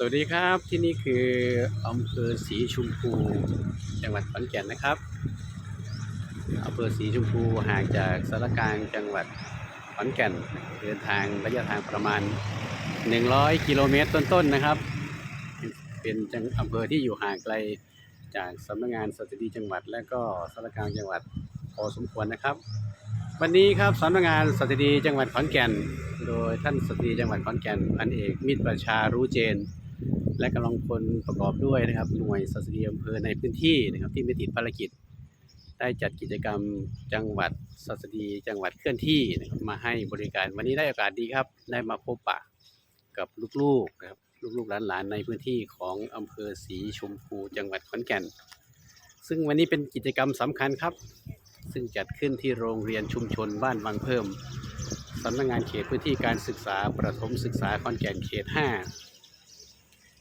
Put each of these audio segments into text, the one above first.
สวัสดีครับที่นี่คืออำเภอสีชมพูจังหวัดขอนแก่นนะครับอำเภอสีชมพูห่างจากสารกลางจังหวัดขอนแก่นเดินทางระยะทางประมาณ 100 กิโลเมตรต้นๆนะครับ เป็นจังอำเภอที่อยู่ห่างไกลจากสำนักงานสถิติจังหวัด และก็สารกลางจังหวัดพอสมควรนะครับ วันนี้ครับสำนักงานสถิติจังหวัดขอนแก่นโดยท่านสถิติจังหวัดขอนแก่นพันเอกมิตรประชารู้เจน และกำลังพลประกอบด้วยนะครับ หน่วยสถิติอำเภอในพื้นที่นะครับ ที่ไม่ติดภารกิจ ได้จัดกิจกรรมจังหวัดสถิติจังหวัดเคลื่อนที่นะครับมาให้บริการวันนี้ได้โอกาสดีครับ ได้มาพบปะกับลูกๆนะครับลูกๆหลานๆในพื้นที่ของอำเภอสีชมพูจังหวัดขอนแก่น ซึ่งวันนี้เป็นกิจกรรมสำคัญครับ ซึ่งจัดขึ้นที่โรงเรียนชุมชนบ้านบางเพิ่มสำนักงานเขตพื้นที่การศึกษาประถมศึกษาขอนแก่นเขต 5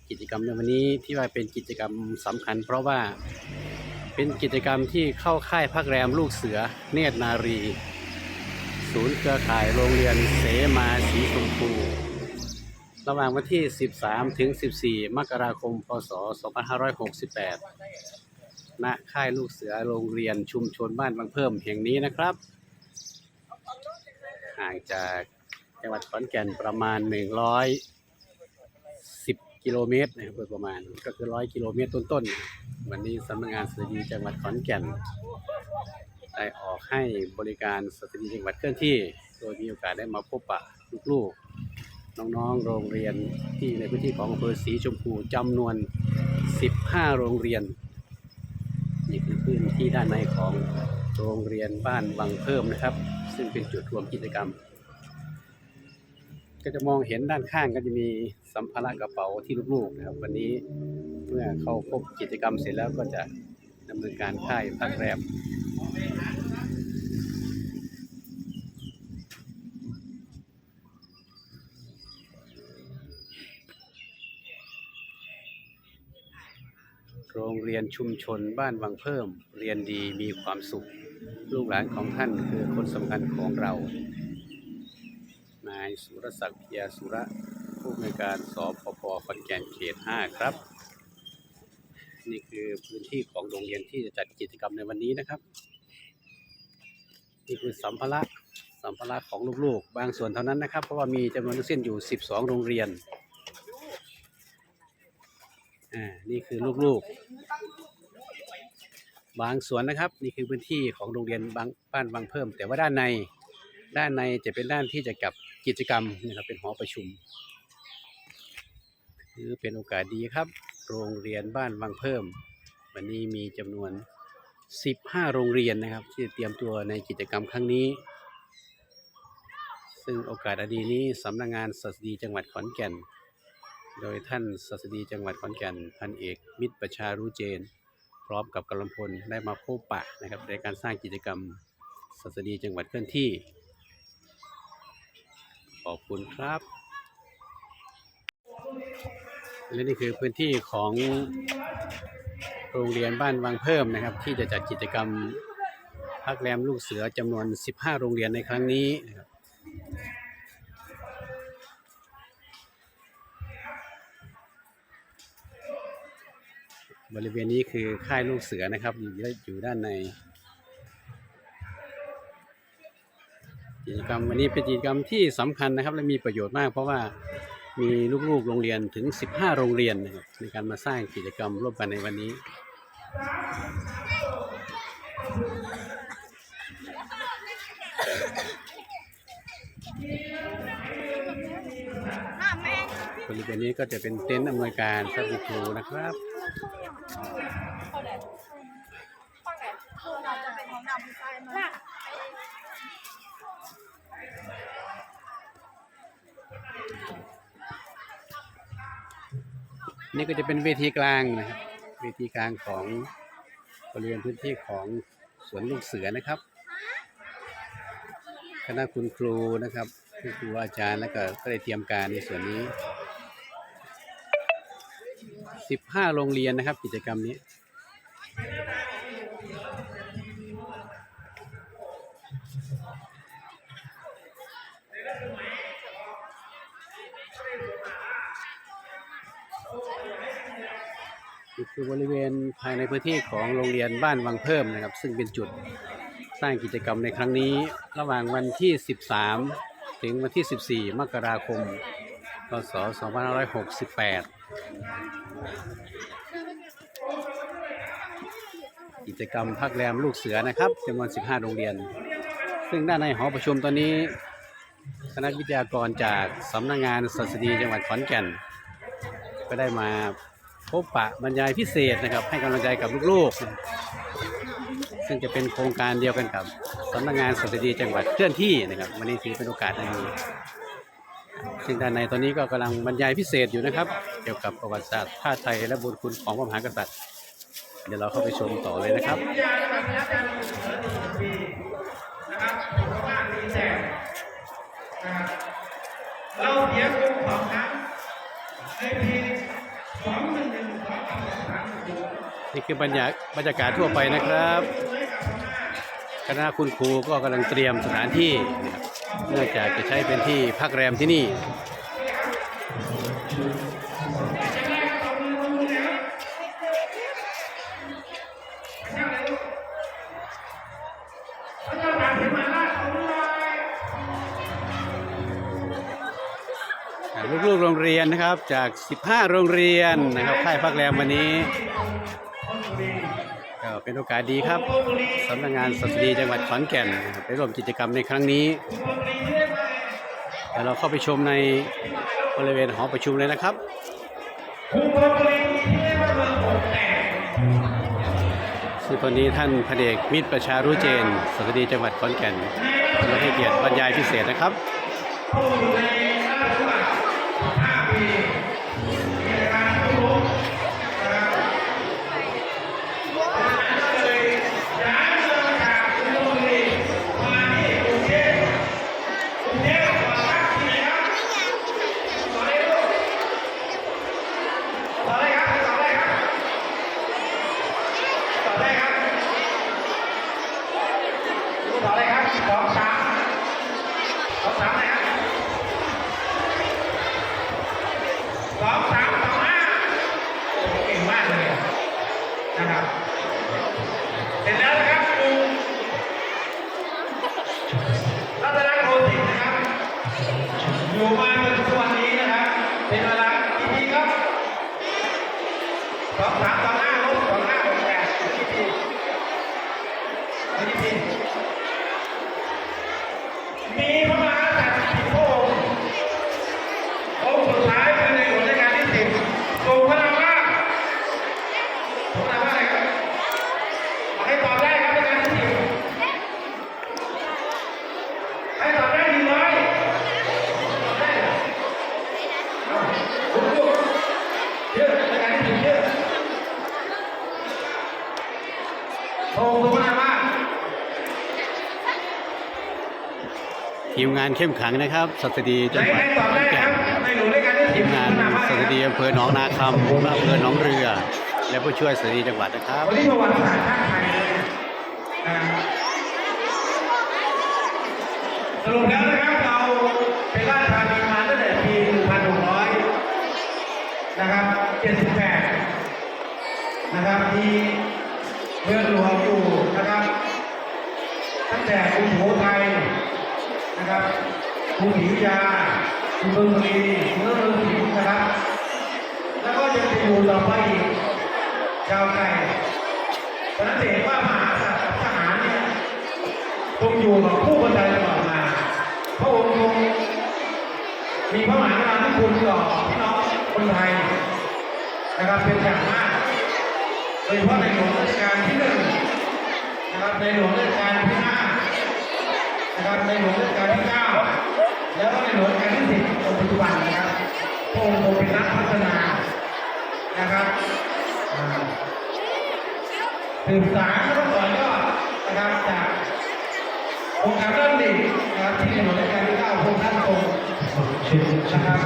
กิจกรรมในวันนี้ที่ว่าเป็นกิจกรรมสำคัญ เพราะว่าเป็นกิจกรรมที่เข้าค่ายพักแรมลูกเสือเนตรนารี ศูนย์เครือข่ายโรงเรียนเสมาสีชมพูระหว่างวันที่ 13 ถึง 14 มกราคม พศ 2568 ณ ค่ายลูกเสือโรงเรียนชุมชนบ้านบางเพิ่มแห่งนี้นะครับ ห่างจากจังหวัดขอนแก่นประมาณ110 กิโลเมตรนะครับโดยประมาณก็คือ100กิโลเมตรต้นๆวันนี้สำนักงานสถิติจังหวัดขอนแก่น ได้ออกให้บริการสถิติจังหวัดเคลื่อนที่ โดยมีโอกาสได้มาพบปะลูกๆ น้องๆโรงเรียนที่ในพื้นที่ของอำเภอสีชมพูจำนวน 15 โรงเรียนนี่คือพื้นที่ด้านในของโรงเรียนบ้านวังเพิ่มนะครับ ซึ่งเป็นจุดรวมกิจกรรม ก็จะมองเห็นด้านข้างก็จะมีสัมภาระกระเป๋าที่ลูกๆนะครับ วันนี้เมื่อเข้าพบกิจกรรมเสร็จแล้วก็จะดำเนินการค่ายพักแรมโรงเรียนชุมชนบ้านวังเพิ่ม เรียนดีมีความสุข ลูกหลานของท่านคือคนสำคัญของเรา สุรศักดิ์เพียสุระผู้อำนวยการสพพขอนแก่นเขต 5 ครับ นี่คือพื้นที่ของโรงเรียนที่จะจัดกิจกรรมในวันนี้นะครับ นี่คือสัมภาระสัมภาระของลูกๆ บางส่วนเท่านั้นนะครับ เพราะว่ามีจำนวนทั้งสิ้นอยู่ 12 โรงเรียนอ่านี่คือลูกๆ บางส่วนนะครับ นี่คือพื้นที่ของโรงเรียนบางบ้านบางเพิ่ม แต่ว่าด้านในด้านในจะเป็นด้านที่จะกับ กิจกรรมนะครับเป็นหอประชุมคือเป็นโอกาสดีครับ โรงเรียนบ้านบางเพิ่ม วันนี้มีจำนวน 15 โรงเรียนนะครับ ที่เตรียมตัวในกิจกรรมครั้งนี้ ซึ่งโอกาสอดีนี้สำนักงานศัสดีจังหวัดขอนแก่น โดยท่านศัสดีจังหวัดขอนแก่นพันเอกมิตรประชารู้เจน พร้อมกับกำลังพลได้มาพบปะนะครับในการสร้างกิจกรรมศัสดีจังหวัดเคลื่อนที่ อบคุณครับ และนี่คือพื้นที่ของโรงเรียนบ้านวังเพิ่มนะครับ ที่จะจัดกิจกรรมพักแรมลูกเสือจำนวน 15 โรงเรียนในครั้งนี้นะครับบริเวณนี้คือค่ายลูกเสือนะครับอยู่อยู่ด้านใน กิจกรรมวันนี้เป็นกิจกรรมที่สำคัญนะครับ และมีประโยชน์มาก เพราะว่ามีลูกๆโรงเรียนถึง 15 โรงเรียนนะครับในการมาสร้างกิจกรรมร่วมกันในวันนี้บริเวณนี้ก็จะเป็นเต็นท์อำนวยการสถิตครูนะครับ นี่ก็จะเป็นเวทีกลางนะครับเวทีกลางของบริเวณพื้นที่ของสวนลูกเสือนะครับคณะคุณครูนะครับคุณครูอาจารย์แล้วก็ก็ได้เตรียมการในส่วนนี้ 15 โรงเรียนนะครับ กิจกรรมนี้ คือบริเวณภายในพื้นที่ของโรงเรียนบ้านวังเพิ่มนะครับ ซึ่งเป็นจุดสร้างกิจกรรมในครั้งนี้ ระหว่างวันที่ 13 ถึงวันที่ 14 มกราคม พศ 2568 กิจกรรมพักแรมลูกเสือนะครับจำนวน 15 โรงเรียน ซึ่งด้านในหอประชุมตอนนี้ คณะวิทยากรจากสำนักงานศาสดีจังหวัดขอนแก่น ก็ได้มา พบปะบรรยายพิเศษนะครับ ให้กำลังใจกับลูกๆ ซึ่งจะเป็นโครงการเดียวกันกับสำนักงานศาสดีจังหวัดเคลื่อนที่นะครับวันนี้ถือเป็นโอกาสอันดีซึ่งด้านในตอนนี้ก็กำลังบรรยายพิเศษอยู่นะครับ เกี่ยวกับประวัติศาสตร์ชาติไทยและบุญคุณของพระมหากษัตริย์ เดี๋ยวเราเข้าไปชมต่อเลยนะครับเราเสีย คือบรรยากบรรยากาศทั่วไปนะครับ คณะคุณครูก็กำลังเตรียมสถานที่ เนื่องจากจะใช้เป็นที่พักแรมที่นี่ลูกๆโรงเรียนนะครับจาก 15 โรงเรียนนะครับค่ายพักแรมวันนี้ ก็เป็นโอกาสดีครับสำนักงานศาสดีจังหวัดขอนแก่นไปร่วมกิจกรรมในครั้งนี้เดี๋ยวเราเข้าไปชมในบริเวณหอประชุมเลยนะครับซึ่งตอนนี้ท่านพระเดกมิตรประชารุเจนศาสดีจังหวัดขอนแก่นมาให้เกียรติบรรยายพิเศษนะครับ อยู่มาจนทุกวันนี้นะครับ เป็นเวลากี่ปีครับสองสามสองห้าลบสองห้าหกแปดกี่ปีกี่ปีมีพระมหากษัตริย์สิบพระองค์องค์สุดท้ายคือในหลวงรัชกาลที่สิบทรงพระนามว่าทรงพระนามว่าอะไรครับขอให้ตอบได้ครับรัชกาลที่สิบให้ตอบได้หนึ่งร้อยตอบได้เหรอ คุณลูกเยอะในการที่ถึงเยอะโทรคุณมามาก ทีมงานเข้มขังนะครับศาสดีไหนจังหใควัรดตอบขอได้นแก่คนรับในหลวงในการที่ทีถึมงงานคุณมามากศาสดีอำเภอหนองนาคำและอำเภอหนองเรือ และผู้ช่วยศาสดีจังหวัดนะครับวันนี้ประวัติศาสตร์ชาติไทยเลยนะครับสรุปแล้วนะครับเราเป็นราชธานีมาตั้งแต่ปี1600นะครับ78นะครับมีเมืองหลวงอยู่นะครับตั้งแต่กรุงสุโขทัย นะครับกรุงศรีอยุธยากรุงธนบุรีเมืองฤาษีนะครับ แล้วก็ยังจะอยู่ต่อไปอีกยาวไกลเพราะฉะนั้นเห็นว่ามหากษัตริย์ทหารเนี่ยคงอยู่กับผู้คนไทยตลอดมาพระองค์ทรงมีพระมหากรุณาธิคุณต่อพี่น้องคนไทยนะครับเป็นอย่างมากโดยเฉพาะในหลวงรัชกาลที่หนึ่งนะครับในหลวงรัชกาลที่ห้า นะครับในหลวงรัชกาลที่ 9 แล้วก็ในหลวงรัชกาลที่ 10จนปัจจุบันนะครับพระองค์ทรงเป็นนักพัฒนานะครับสืบสานแล้วก็ต่อยอดนะครับจากองค์การเริ่มดีนะครับที่ในหลวงรัชกาลที่ 9 พระองค์ท่านทรงชินนะครับ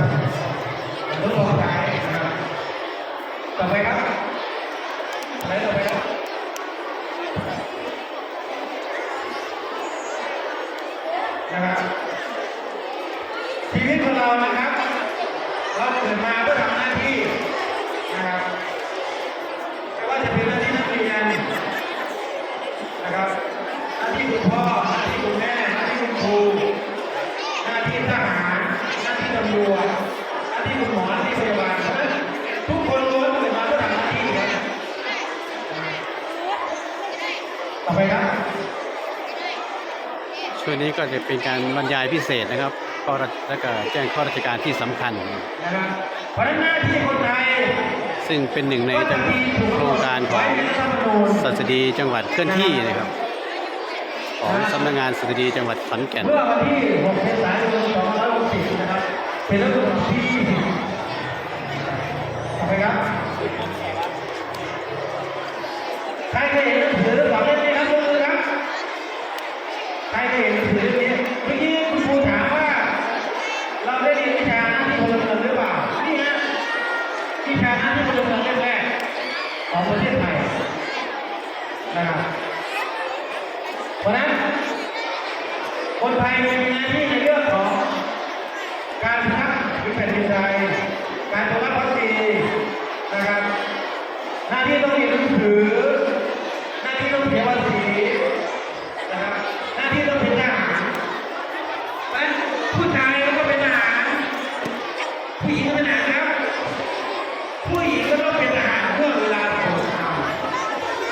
ทดลองใช้นะครับต่อไปครับ อะไรต่อไปครับนะครับชีวิตของเรานะครับ เราเกิดมาเพื่อทำหน้าที่นะครับ อไปครับ ช่วงนี้ก็จะเป็นการบรรยายพิเศษนะครับข้อราชและก็แจ้งข้อราชการที่สำคัญนะครับเพราะฉะนั้นหน้าที่คนไทยซึ่งเป็นหนึ่งในโครงการของสัสดีจังหวัดเคลื่อนที่นะครับ ของสำนักงานสัสดีจังหวัดขอนแก่นเมื่อวันที่6เมษายน2560นะครับเป็นรัฐธรรมนูญที่20เอาไปครับใครเคยเห็น ของประเทศไทยนะครับเพราะนั้นคนไทยมีหน้าที่ในเรื่องของการพิทักษ์ผืนแผ่นดินไทยการปกป้องพักดีนะครับ หน้าที่ต้องเรียนหนังสือ หน้าที่ต้องเสียภาษีนะครับ หน้าที่ต้องเป็นทหารเพราะฉะนั้นผู้ชายก็เป็นทหาร ผู้หญิงก็เป็นทหารครับ ผู้หญิงก็ต้องเป็นทหารเพื่อเวลาสงคราม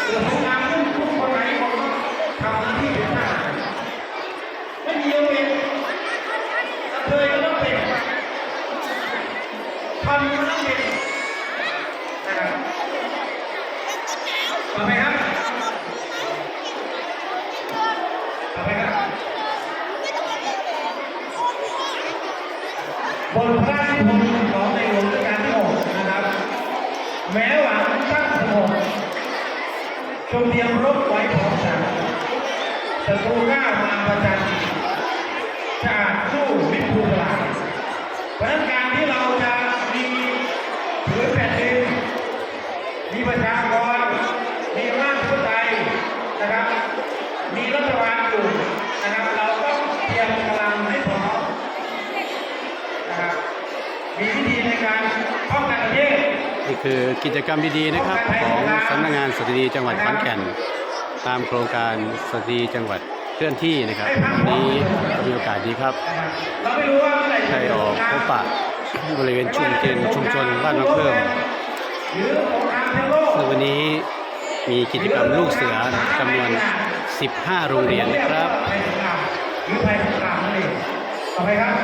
เกิดสงครามขึ้นทุกคนไหนคนก็ทำหน้าที่เป็นทหาร ไม่มียกเว้นกระเทยก็ต้องเป็นทอมก็ต้องเป็นนะครับต่อไปครับต่อไปครับบนพระราชนิพนธ์ของในหลวงรัชกาลที่หกนะครับ แม้หวังตั้งสงบจงเตรียมรบไว้พร้อมกันศัตรูก้าว มาประจันจะอาจสู้มิตรภูมิลายเพราะนั้นการที่เราจะมีผืนแผ่นดินมีประชากรมีร่างผู้ใดนะครับ มีรัฐบาลอยู่นะครับ เราต้องเตรียมกำลังให้พร้อมนะครับมีวิธีในการป้องกันประเทศนี่คือกิจกรรมดีๆนะครับ ของสำนักงานสตรีจังหวัดขอนแก่น ตามโครงการสตรีจังหวัด เคลื่อนที่นะครับวันนี้มีโอกาสดีครับนะครับเราไม่รู้ว่าเมื่อไหร่จะได้ออกพบปะบริเวณชุมชนชุมชนบ้านมาเพิ่มหรือสงครามทั้งโลกซึ่งวันนี้มีกิจกรรมลูกเสือจำนวน 15 โรงเรียนนะครับคือภัยสงครามนั่นเองต่อไปครับ